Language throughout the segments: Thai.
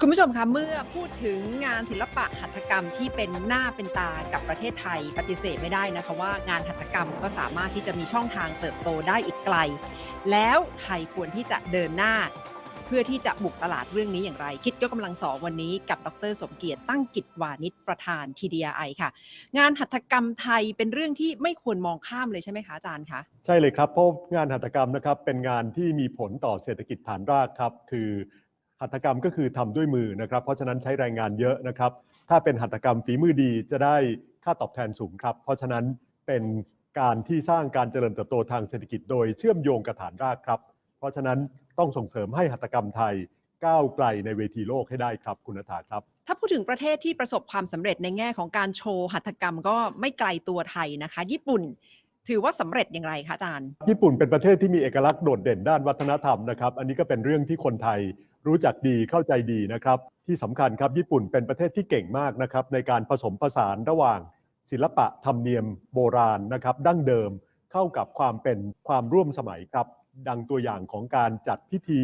คุณผู้ชมคะเมื่อพูดถึงงานศิลปะหัตถกรรมที่เป็นหน้าเป็นตากับประเทศไทยปฏิเสธไม่ได้นะคะว่างานหัตถกรรมก็สามารถที่จะมีช่องทางเติบโตได้อีกไกล แล้วไทยควรที่จะเดินหน้า เพื่อที่จะบุกตลาดเรื่องนี้อย่างไร คิดยกกำลังสองวันนี้กับดร สมเกียรติตั้งกิจวานิชประธาน TDI ค่ะ งานหัตถกรรมไทยเป็นเรื่องที่ไม่ควรมองข้ามเลยใช่ไหมคะอาจารย์คะใช่เลยครับเพราะงานหัตถกรรมนะครับเป็นงานที่มีผลต่อเศรษฐกิจฐานรากครับคือ หัตถกรรมก็คือทำด้วยมือนะครับ เพราะฉะนั้นใช้แรงงานเยอะนะครับ ถ้าเป็นหัตถกรรมฝีมือดีจะได้ค่าตอบแทนสูงครับ เพราะฉะนั้นเป็นการที่สร้างการเจริญเติบโตทางเศรษฐกิจโดยเชื่อมโยงกับฐานรากครับ เพราะฉะนั้นต้องส่งเสริมให้หัตถกรรมไทยก้าวไกลในเวทีโลกให้ได้ครับคุณอาถาครับ ถ้าพูดถึงประเทศที่ประสบความสำเร็จในแง่ของการโชว์หัตถกรรมก็ไม่ไกลตัวไทยนะคะ ญี่ปุ่นถือว่าสำเร็จอย่างไรคะอาจารย์ ญี่ปุ่นเป็นประเทศที่มีเอกลักษณ์โดดเด่นด้านวัฒนธรรมนะครับ อันนี้ก็เป็นเรื่องที่คนไทย รู้จักดีเข้าใจดีนะครับ ที่สำคัญครับญี่ปุ่นเป็นประเทศที่เก่งมากนะครับในการผสมผสานระหว่าง ศิลปะธรรมเนียมโบราณนะครับ ดั้งเดิมเข้ากับความเป็นความร่วมสมัยครับ ดังตัวอย่างของการจัดพิธี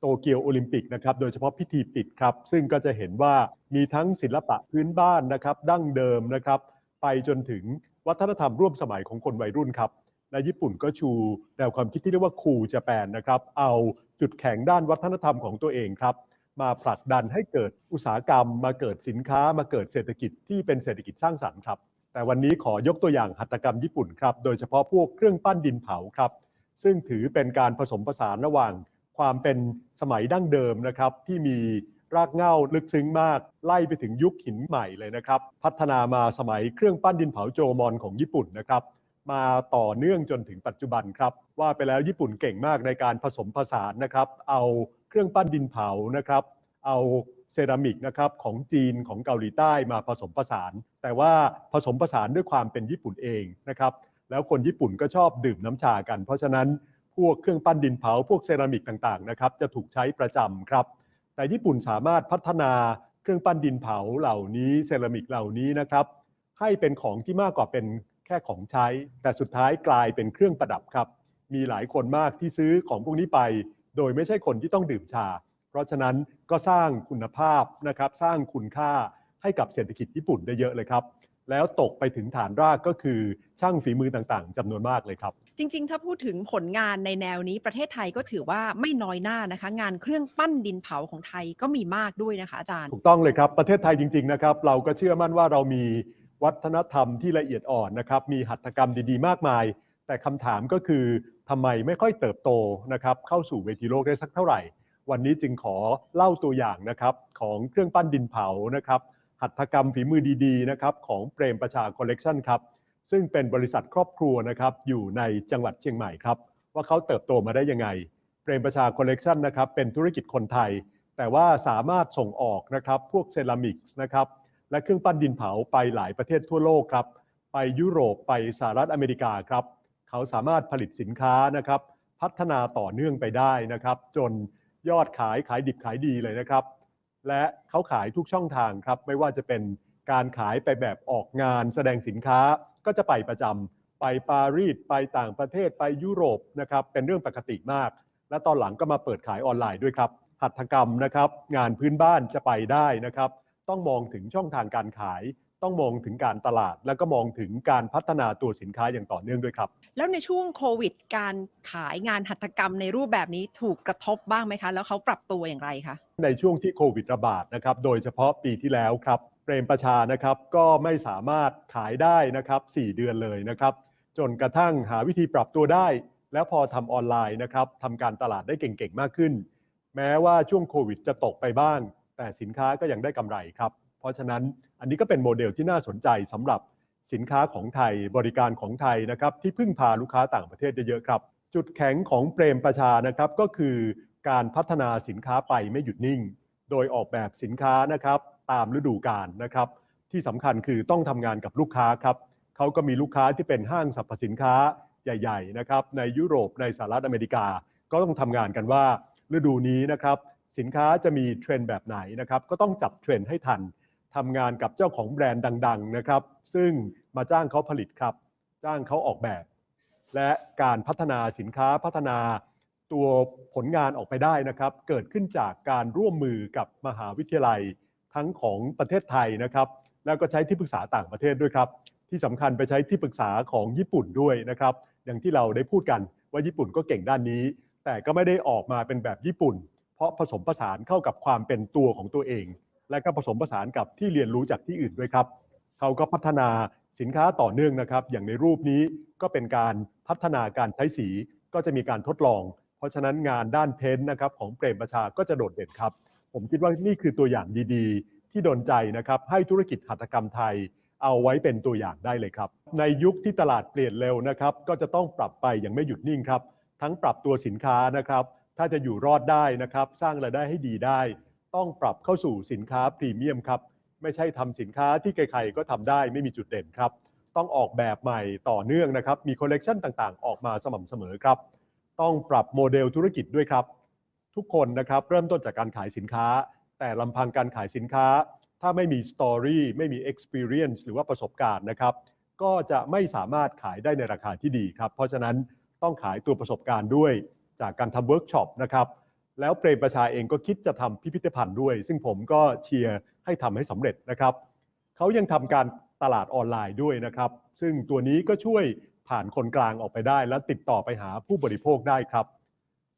โตเกียวโอลิมปิกนะครับโดยเฉพาะพิธีปิดครับ ซึ่งก็จะเห็นว่ามีทั้งศิลปะพื้นบ้านนะครับ ดั้งเดิมนะครับ ไปจนถึงวัฒนธรรมร่วมสมัยของคนวัยรุ่นครับ และญี่ปุ่นก็ชูแนวความคิดที่เรียกว่าคูจแปนนะครับ เอาจุดแข็งด้านวัฒนธรรมของตัวเองครับ มาผลักดันให้เกิดอุตสาหกรรม มาเกิดสินค้า มาเกิดเศรษฐกิจที่เป็นเศรษฐกิจสร้างสรรค์ครับ แต่วันนี้ขอยกตัวอย่างหัตถกรรมญี่ปุ่นครับ โดยเฉพาะพวกเครื่องปั้นดินเผาครับ ซึ่งถือเป็นการผสมผสานระหว่างความเป็นสมัยดั้งเดิมนะครับที่มีรากเหง้าลึกซึ้งมาก ไล่ไปถึงยุคหินใหม่เลยนะครับ พัฒนามาสมัยเครื่องปั้นดินเผาโจมอนของญี่ปุ่นนะครับ มาต่อเนื่องจนถึงปัจจุบันครับ ว่าไปแล้วญี่ปุ่นเก่งมากในการผสมผสานนะครับ เอาเครื่องปั้นดินเผานะครับ เอาเซรามิกนะครับของจีนของเกาหลีใต้มาผสมผสาน แต่ว่าผสมผสานด้วยความเป็นญี่ปุ่นเองนะครับ แล้วคนญี่ปุ่นก็ชอบดื่มน้ำชากัน เพราะฉะนั้นพวกเครื่องปั้นดินเผาพวกเซรามิกต่างๆนะครับจะถูกใช้ประจำครับ แต่ญี่ปุ่นสามารถพัฒนาเครื่องปั้นดินเผาเหล่านี้เซรามิกเหล่านี้นะครับ ให้เป็นของที่มากกว่าเป็น แค่ของใช้ แต่สุดท้ายกลายเป็นเครื่องประดับครับ มีหลายคนมากที่ซื้อของพวกนี้ไป โดยไม่ใช่คนที่ต้องดื่มชา เพราะฉะนั้นก็สร้างคุณภาพนะครับ สร้างคุณค่าให้กับเศรษฐกิจญี่ปุ่นได้เยอะเลยครับ แล้วตกไปถึงฐานรากก็คือช่างฝีมือต่างๆจำนวนมากเลยครับ จริง ๆ ถ้าพูดถึงผลงานในแนวนี้ประเทศไทยก็ถือว่าไม่น้อยหน้านะคะ งานเครื่องปั้นดินเผาของไทยก็มีมากด้วยนะคะอาจารย์ ถูกต้องเลยครับ ประเทศไทยจริง ๆ นะครับ เราก็เชื่อมั่นว่าเรามี วัฒนธรรมที่ละเอียดอ่อนนะครับ มีหัตถกรรมดีๆ มากมาย แต่คำถามก็คือทำไมไม่ค่อยเติบโตนะครับเข้าสู่เวทีโลกได้สักเท่าไหร่ วันนี้จึงขอเล่าตัวอย่างนะครับของเครื่องปั้นดินเผานะครับ หัตถกรรมฝีมือดีๆนะครับของเปรมประชาคอลเลกชันครับซึ่งเป็นบริษัทครอบครัวนะครับอยู่ในจังหวัดเชียงใหม่ครับว่าเขาเติบโตมาได้ยังไงเปรมประชาคอลเลกชันนะครับเป็นธุรกิจคนไทย แต่ว่าสามารถส่งออกนะครับพวกเซรามิกส์นะครับ และเครื่องปั้นดินเผาไปหลายประเทศทั่วโลกครับ ไปยุโรปไปสหรัฐอเมริกาครับ เขาสามารถผลิตสินค้านะครับ พัฒนาต่อเนื่องไปได้นะครับ จนยอดขายขายดิบขายดีเลยนะครับ และเขาขายทุกช่องทางครับ ไม่ว่าจะเป็นการขายไปแบบออกงานแสดงสินค้าก็จะไปประจำไปปารีสไปต่างประเทศไปยุโรปนะครับเป็นเรื่องปกติมาก และตอนหลังก็มาเปิดขายออนไลน์ด้วยครับหัตถกรรมนะครับ งานพื้นบ้านจะไปได้นะครับ ต้องมองถึงช่องทางการขาย ต้องมองถึงการตลาด แล้วก็มองถึงการพัฒนาตัวสินค้าอย่างต่อเนื่องด้วยครับ แล้วในช่วงโควิด การขายงานหัตถกรรมในรูปแบบนี้ถูกกระทบบ้างไหมคะ แล้วเขาปรับตัวอย่างไรคะ ในช่วงที่โควิดระบาดนะครับ โดยเฉพาะปีที่แล้วครับเปรมประชานะครับก็ไม่สามารถขายได้นะครับ 4 เดือนเลยนะครับ จนกระทั่งหาวิธีปรับตัวได้ แล้วพอทำออนไลน์นะครับทำการตลาดได้เก่งๆ มากขึ้น แม้ว่าช่วงโควิดจะตกไปบ้าง แต่สินค้าก็ยังได้กำไรครับ เพราะฉะนั้นอันนี้ก็เป็นโมเดลที่น่าสนใจสำหรับสินค้าของไทยบริการของไทยนะครับที่พึ่งพาลูกค้าต่างประเทศเยอะๆครับ จุดแข็งของเปรมประชานะครับก็คือการพัฒนาสินค้าไปไม่หยุดนิ่ง โดยออกแบบสินค้านะครับตามฤดูกาลนะครับ ที่สำคัญคือต้องทำงานกับลูกค้าครับเขาก็มีลูกค้าที่เป็นห้างสรรพสินค้าใหญ่ ๆ นะครับ ในยุโรปในสหรัฐอเมริกา ก็ต้องทำงานกันว่าฤดูนี้นะครับ สินค้าจะมีเทรนด์แบบไหนนะครับ ก็ต้องจับเทรนด์ให้ทันทำงานกับเจ้าของแบรนด์ดัง ๆ นะครับ ซึ่งมาจ้างเขาผลิตครับ จ้างเขาออกแบบ และการพัฒนาสินค้าพัฒนาตัวผลงานออกไปได้นะครับ เกิดขึ้นจากการร่วมมือกับมหาวิทยาลัยทั้งของประเทศไทยนะครับ แล้วก็ใช้ที่ปรึกษาต่างประเทศด้วยครับ ที่สำคัญไปใช้ที่ปรึกษาของญี่ปุ่นด้วยนะครับ อย่างที่เราได้พูดกันว่าญี่ปุ่นก็เก่งด้านนี้ แต่ก็ไม่ได้ออกมาเป็นแบบญี่ปุ่น เพราะผสมผสานเข้ากับความเป็นตัวของตัวเอง และก็ผสมผสานกับที่เรียนรู้จากที่อื่นด้วยครับเขาก็พัฒนาสินค้าต่อเนื่องนะครับ อย่างในรูปนี้ก็เป็นการพัฒนาการใช้สีก็จะมีการทดลอง เพราะฉะนั้นงานด้านเพ้นท์นะครับของเปรมประชาก็จะโดดเด่นครับ ผมคิดว่านี่คือตัวอย่างดีๆ ที่โดนใจนะครับให้ธุรกิจหัตถกรรมไทย เอาไว้เป็นตัวอย่างได้เลยครับ ในยุคที่ตลาดเปลี่ยนเร็วนะครับ ก็จะต้องปรับไปอย่างไม่หยุดนิ่งครับ ทั้งปรับตัวสินค้านะครับ ถ้าจะอยู่รอดได้นะครับ สร้างรายได้ให้ดีได้ ต้องปรับเข้าสู่สินค้าพรีเมียมครับ ไม่ใช่ทำสินค้าที่ใครๆก็ทำได้ไม่มีจุดเด่นครับ ต้องออกแบบใหม่ต่อเนื่องนะครับ มีคอลเลกชันต่างๆ ออกมาสม่ำเสมอครับ ต้องปรับโมเดลธุรกิจด้วยครับ ทุกคนนะครับเริ่มต้นจากการขายสินค้า แต่ลำพังการขายสินค้า ถ้าไม่มีสตอรี่ไม่มี experience หรือว่าประสบการณ์นะครับ ก็จะไม่สามารถขายได้ในราคาที่ดีครับ เพราะฉะนั้นต้องขายตัวประสบการณ์ด้วย จากการทำเวิร์กช็อปนะครับแล้วเปรมประชาเองก็คิดจะทำพิพิธภัณฑ์ด้วย ซึ่งผมก็เชียร์ให้ทำให้สำเร็จนะครับเขายังทำการตลาดออนไลน์ด้วยนะครับ ซึ่งตัวนี้ก็ช่วยผ่านคนกลางออกไปได้ และติดต่อไปหาผู้บริโภคได้ครับ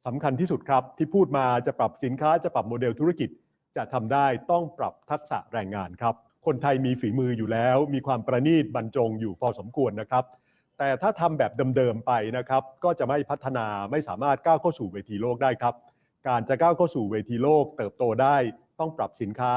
สำคัญที่สุดครับที่พูดมาจะปรับสินค้าจะปรับโมเดลธุรกิจ จะทำได้ต้องปรับทักษะแรงงานครับ คนไทยมีฝีมืออยู่แล้ว มีความประณีตบรรจงอยู่พอสมควรนะครับ แต่ถ้าทำแบบเดิมๆไปนะครับ ก็จะไม่พัฒนาไม่สามารถก้าวเข้าสู่เวทีโลกได้ครับ การจะก้าวเข้าสู่เวทีโลก เติบโตได้ ต้องปรับสินค้า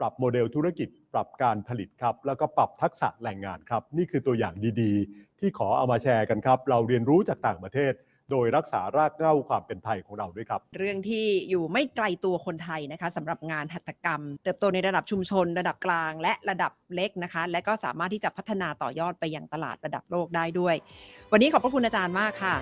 ปรับโมเดลธุรกิจ ปรับการผลิตครับ แล้วก็ปรับทักษะแรงงานครับ นี่คือตัวอย่างดีๆ ที่ขอเอามาแชร์กันครับ เราเรียนรู้จากต่างประเทศ โดยรักษารากเหง้าความเป็นไทยของเราด้วยครับ เรื่องที่อยู่ไม่ไกลตัวคนไทยนะคะสำหรับงานหัตถกรรม เติบโตในระดับชุมชน ระดับกลาง และระดับเล็กนะคะ และก็สามารถที่จะพัฒนาต่อยอดไปยังตลาดระดับโลกได้ด้วย วันนี้ขอบพระคุณอาจารย์มากค่ะ